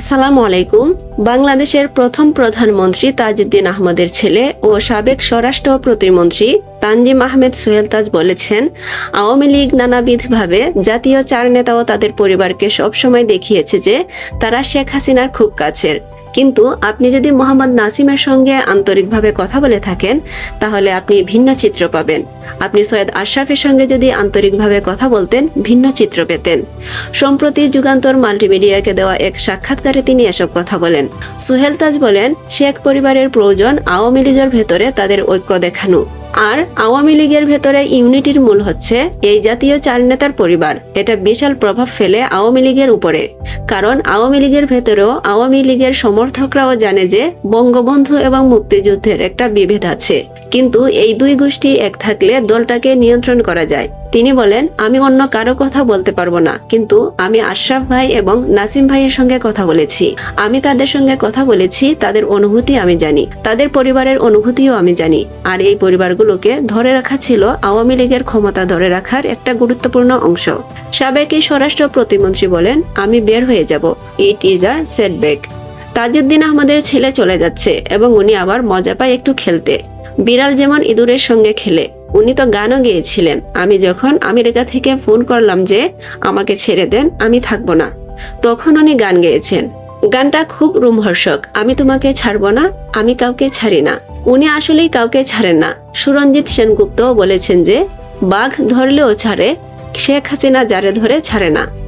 আসসালামু আলাইকুম। বাংলাদেশের প্রথম প্রধানমন্ত্রী তাজউদ্দিন আহমদের ছেলে ও সাবেক স্বরাষ্ট্র প্রতিমন্ত্রী তানজিম আহমেদ সোহেল তাজ বলেছেন, আওয়ামী লীগ নানাবিধভাবে জাতীয় চার নেতা ও তাদের পরিবারকে সবসময় দেখিয়েছে যে তারা শেখ হাসিনার খুব কাছের। কিন্তু আপনি যদি মোহাম্মদ নাসিমের সঙ্গে আন্তরিকভাবে কথা বলে থাকেন, তাহলে আপনি ভিন্ন চিত্র পাবেন। আপনি সৈয়দ আশরাফের সঙ্গে যদি আন্তরিকভাবে কথা বলতেন, ভিন্ন চিত্র পেতেন। সম্প্রতি যুগান্তর মাল্টিমিডিয়াকে দেওয়া এক সাক্ষাৎকারে তিনি এসব কথা বলেন। সুহেল তাজ বলেন, শেখ পরিবারের প্রয়োজন আওয়ামী লীগের ভেতরে তাদের ঐক্য দেখানো। আর আওয়ামী লীগের ভেতরে ইউনিটির মূল হচ্ছে এই জাতীয় চার নেতার পরিবার। এটা বিশাল প্রভাব ফেলে আওয়ামী লীগের উপরে। কারণ আওয়ামী লীগের ভেতরেও আওয়ামী লীগের সমর্থকরাও জানে যে বঙ্গবন্ধু এবং মুক্তিযুদ্ধের একটা বিভেদ আছে। কিন্তু এই দুই গোষ্ঠী এক থাকলে দলটাকে নিয়ন্ত্রণ করা যায়। তিনি বলেন, আমি অন্য কারও কথা বলতে পারব না, কিন্তু আমি আশরাফ ভাই এবং নাসিম ভাইয়ের সঙ্গে কথা বলেছি। আমি তাদের সঙ্গে কথা বলেছি, তাদের অনুভূতি আমি জানি, তাদের পরিবারের অনুভূতিও আমি জানি। আর এই পরিবারগুলোকে ধরে রাখা ছিল আওয়ামী লীগের ক্ষমতা ধরে রাখার একটা গুরুত্বপূর্ণ অংশ। সাবেক এই স্বরাষ্ট্র প্রতিমন্ত্রী বলেন, আমি বের হয়ে যাব। It is a setback. Tajuddin আহমদের ছেলে চলে যাচ্ছে এবং উনি আবার মজা পায় একটু খেলতে। বিড়াল যেমন ইঁদুরের সঙ্গে খেলে, উনি তো গানও গেয়েছিলেন। আমি যখন আমেরিকা থেকে ফোন করলাম যে, আমাকে ছেড়ে দেন, আমি থাকব না। তখন উনি গান গেয়েছেন। গানটা খুব রোমহর্ষক আমি তোমাকে ছাড়বো না, আমি কাউকে ছাড়ি না। উনি আসলেই কাউকে ছাড়েন না। সুরঞ্জিত সেনগুপ্তও বলেছেন যে, বাঘ ধরলেও ছাড়ে, শেখ হাসিনা যারে ধরে ছাড়ে না।